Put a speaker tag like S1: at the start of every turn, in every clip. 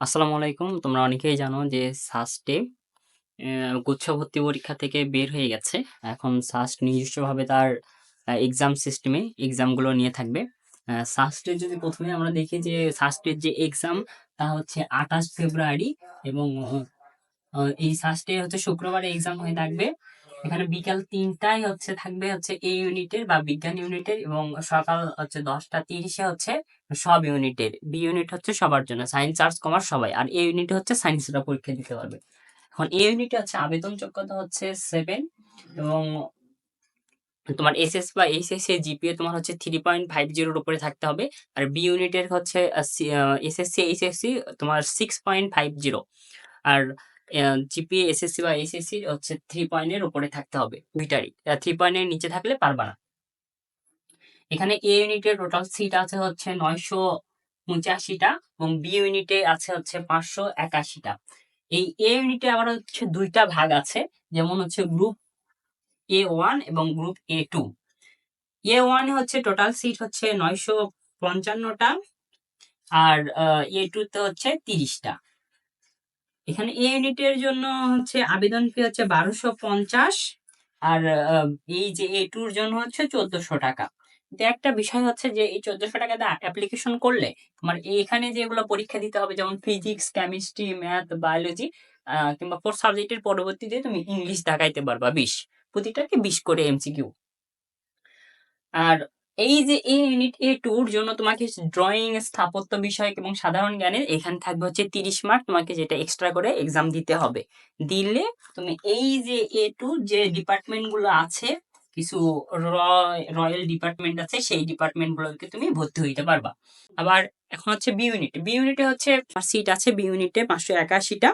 S1: আসসালামু আলাইকুম। তোমরা অনেকেই জানো যে সাস্টে গুচ্ছ ভর্তি পরীক্ষা থেকে বের হয়ে গেছে। এখন সাস্ট নিজস্বভাবে তার এক্সাম সিস্টেমে এক্সামগুলো নিয়ে থাকবে। আ সাস্টের যদি প্রথমে আমরা দেখি যে সাস্টের যে এক্সাম তা হচ্ছে ২৮ ফেব্রুয়ারি এবং এই সাস্টে হচ্ছে শুক্রবারে এক্সাম হয়ে থাকবে। এখানে বিকাল তিনটায় হচ্ছে, থাকবে হচ্ছে এই ইউনিটের বা বিজ্ঞান ইউনিটের এবং সকাল হচ্ছে দশটা তিরিশে হচ্ছে সব ইউনিটের। বি ইউনিট হচ্ছে সবার জন্য। সায়েন্স, আর্টস, কমার্স সবাই। আর এ ইউনিট হচ্ছে সায়েন্সরা পরীক্ষা দিতে পারবে। এখন এ ইউনিটে হচ্ছে আবেদন যোগ্যতা হচ্ছে সেভেন এবং তোমার এসএস বা এইচএসসি এর জিপিএ তোমার হচ্ছে থ্রি পয়েন্ট ফাইভ জিরোর উপরে থাকতে হবে। আর বি ইউনিটের হচ্ছে সি এসএসসি, এইচএসসি তোমার 6.50 আর অ্যা জিপিএ, এসএসসি বা এইচএসসি হচ্ছে 3 পয়েন্টের উপরে থাকতে হবে। ২ থ্রি আ ৩ পয়েন্টের নিচে থাকলে পারবা না। এখানে এ ইউনিটের টোটাল সিট আছে হচ্ছে ৯৭৯ টা এবং বি ইউনিটে আছে হচ্ছে পাঁচশো একাশিটা এই এ ইউনিটে আবার হচ্ছে দুইটা ভাগ আছে। যেমন হচ্ছে গ্রুপ এ ওয়ান এবং গ্রুপ এ টু এ ওয়ানে হচ্ছে টোটাল সিট হচ্ছে নয়শো পঞ্চান্নটা আর এ A2 তে হচ্ছে তিরিশটা এখানে এ ইউনিটের জন্য হচ্ছে আবেদন ফি হচ্ছে ১২৫০ আর আ এই যে এ টুর জন্য হচ্ছে ১৪০০ টাকা। একটা বিষয় হচ্ছে যে এই ১৪০০ টাকা দিয়ে অ্যাপ্লিকেশন করলে তোমার এখানে যেগুলো পরীক্ষা দিতে হবে যেমন ফিজিক্স, কেমিস্ট্রি, ম্যাথ, বায়োলজি কিংবা 4 সাবজেক্টের পরবর্তীতে তুমি ইংলিশ দাগাইতে পারবা ২০ প্রতিটাকে ২০ করে এমসিকিউ। আর এই যে এ ইউনিট A2 র জন্য তোমাকে ড্রয়িং স্থাপত্য বিষয়ক এবং সাধারণ জ্ঞানের এখানে থাকবে হচ্ছে ৩০ মার্ক তোমাকে যেটা এক্সট্রা করে এক্সাম দিতে হবে। দিলে তুমি এই যে A2 যে ডিপার্টমেন্টগুলো আছে কিছু র, রয়াল ডিপার্টমেন্ট আছে, সেই ডিপার্টমেন্ট গুলোতে তুমি ভর্তি হইতে পারবা। আবার এখন হচ্ছে বি ইউনিট। বি ইউনিটে হচ্ছে সিট আছে, বি ইউনিটে ৫৮১ টা।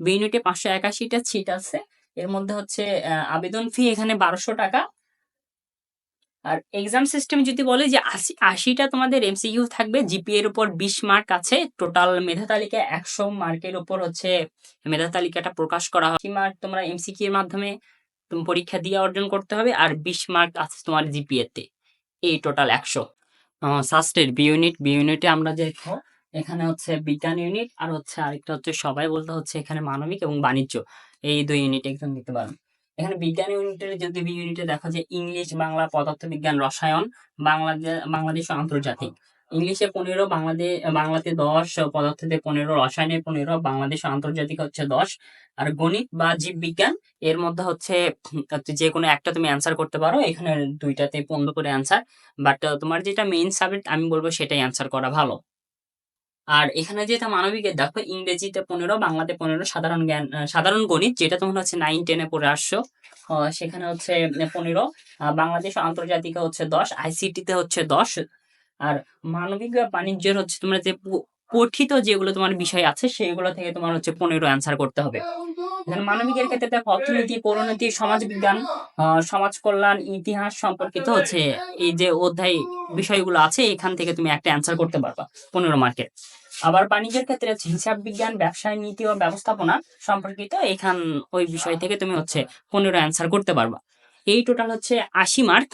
S1: বি ইউনিটে ৫৮১ টা সিট আছে। এর মধ্যে হচ্ছে আবেদন ফি এখানে বারোশো টাকা। আর এক্সাম সিস্টেম যদি বলে যে ৮০ ৮০ টা তোমাদের এমসিকিউ থাকবে। জিপি এর উপর ২০ মার্ক আছে। টোটাল মেধা তালিকা একশো মার্কের উপর হচ্ছে মেধা তালিকাটা প্রকাশ করা হয়। ৮০ মার্ক তোমরা এমসিকিউ এর মাধ্যমে তুমি পরীক্ষা দিয়ে অর্জন করতে হবে। আর ২০ মার্ক আছে তোমার জিপিএ তে। এই টোটাল ১০০। আ সাস্টের বি ইউনিট, বি ইউনিটে আমরা দেখো এখানে হচ্ছে বিজ্ঞান ইউনিট আর হচ্ছে আরেকটা হচ্ছে সবাই বলতে হচ্ছে এখানে মানবিক এবং বাণিজ্য। এই দুই ইউনিট এক্সাম দিতে পারবে। এখানে বিজ্ঞান ইউনিটের যদি বি ইউনিটে দেখো যে ইংলিশ, বাংলা, পদার্থবিজ্ঞান, রসায়ন, বাংলাদে বাংলাদেশ ও আন্তর্জাতিক। ইংলিশে পনেরো বাংলাদেশ বাংলাতে ১০, পদার্থতে ১৫, রসায়নে ১৫, বাংলাদেশ আন্তর্জাতিক হচ্ছে ১০ আর গণিত বা জীববিজ্ঞান এর মধ্যে হচ্ছে যেকোনো একটা তুমি অ্যান্সার করতে পারো। এখানে দুইটাতে পনেরো করে অ্যান্সার। বাট তোমার যেটা মেইন সাবজেক্ট আমি বলব সেটাই অ্যান্সার করা ভালো। আর এখানে যেটা মানবিকের দেখো ইংরেজিতে ১৫, বাংলাতে ১৫, সাধারণ জ্ঞান সাধারণ গণিত যেটা তোমার হচ্ছে 9, 10 এ পড়ে আসছো। সেখানে হচ্ছে ১৫ আ বাংলাদেশ আন্তর্জাতিকে হচ্ছে ১০, আইসিটিতে হচ্ছে ১০ আর মানবিক বাণিজ্যের হচ্ছে তোমরা যে পঠিত যেগুলো তোমার বিষয় আছে সেগুলো থেকে তোমার হচ্ছে ১৫ অ্যান্সার করতে হবে। মানবিকের ক্ষেত্রে দেখো অর্থনীতি, পরিণতি, সমাজবিজ্ঞান, আ সমাজ কল্যাণ, ইতিহাস সম্পর্কিত হচ্ছে এই যে অধ্যায় বিষয়গুলো আছে এখান থেকে তুমি একটা অ্যান্সার করতে পারবা ১৫ মার্কের। আবার বাণিজ্যের ক্ষেত্রে হচ্ছে হিসাব বিজ্ঞান, ব্যবসায় নীতি ও ব্যবস্থাপনা সম্পর্কিত এখান ওই বিষয় থেকে তুমি হচ্ছে ১৫ অ্যান্সার করতে পারবা। এই টোটাল হচ্ছে ৮০ মার্ক।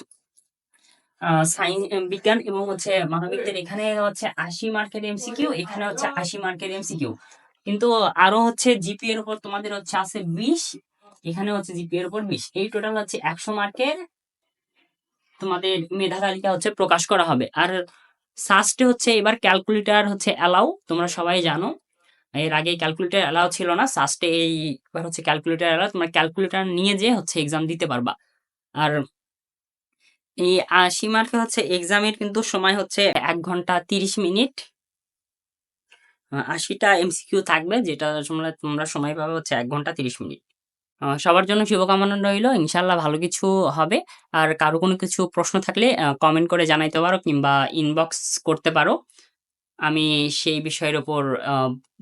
S1: সাইন বিজ্ঞান এবং হচ্ছে মানবিকদের এখানে হচ্ছে ৮০ মার্কের এমসিকিউ, এখানে হচ্ছে ৮০ মার্কের এমসিকিউ। কিন্তু আরও হচ্ছে জিপিএ এর উপর তোমাদের হচ্ছে আছে ২০, এখানে হচ্ছে জিপি এর উপর ২০। এই টোটাল হচ্ছে ১০০ মার্কের তোমাদের মেধা তালিকা হচ্ছে প্রকাশ করা হবে। আর সাস্টে হচ্ছে এবার ক্যালকুলেটর হচ্ছে অ্যালাউ তোমরা সবাই জানো। এর আগে ক্যালকুলেটর অ্যালাউ ছিল না। সাস্টে এইবার হচ্ছে ক্যালকুলেটর অ্যালাউ তোমরা ক্যালকুলেটর নিয়ে যেয়ে হচ্ছে এক্সাম দিতে পারবা। আর এই আশি মার্কে হচ্ছে এক্সামের কিন্তু সময় হচ্ছে এক ঘণ্টা ৩০ মিনিট। আশিটা ৮০ টা এমসিকিউ থাকবে, যেটা তোমরা তোমরা সময় পাবে হচ্ছে ১ ঘণ্টা ৩০ মিনিট। সবার জন্য শুভকামনা রইল। ইনশাল্লাহ ভালো কিছু হবে। আর কারও কোনো কিছু প্রশ্ন থাকলে কমেন্ট করে জানাইতে পারো কিংবা ইনবক্স করতে পারো। আমি সেই বিষয়ের উপর আ,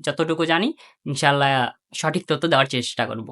S1: যতটুকু জানি, ইনশাআল্লাহ সঠিক তথ্য দেওয়ার চেষ্টা করব।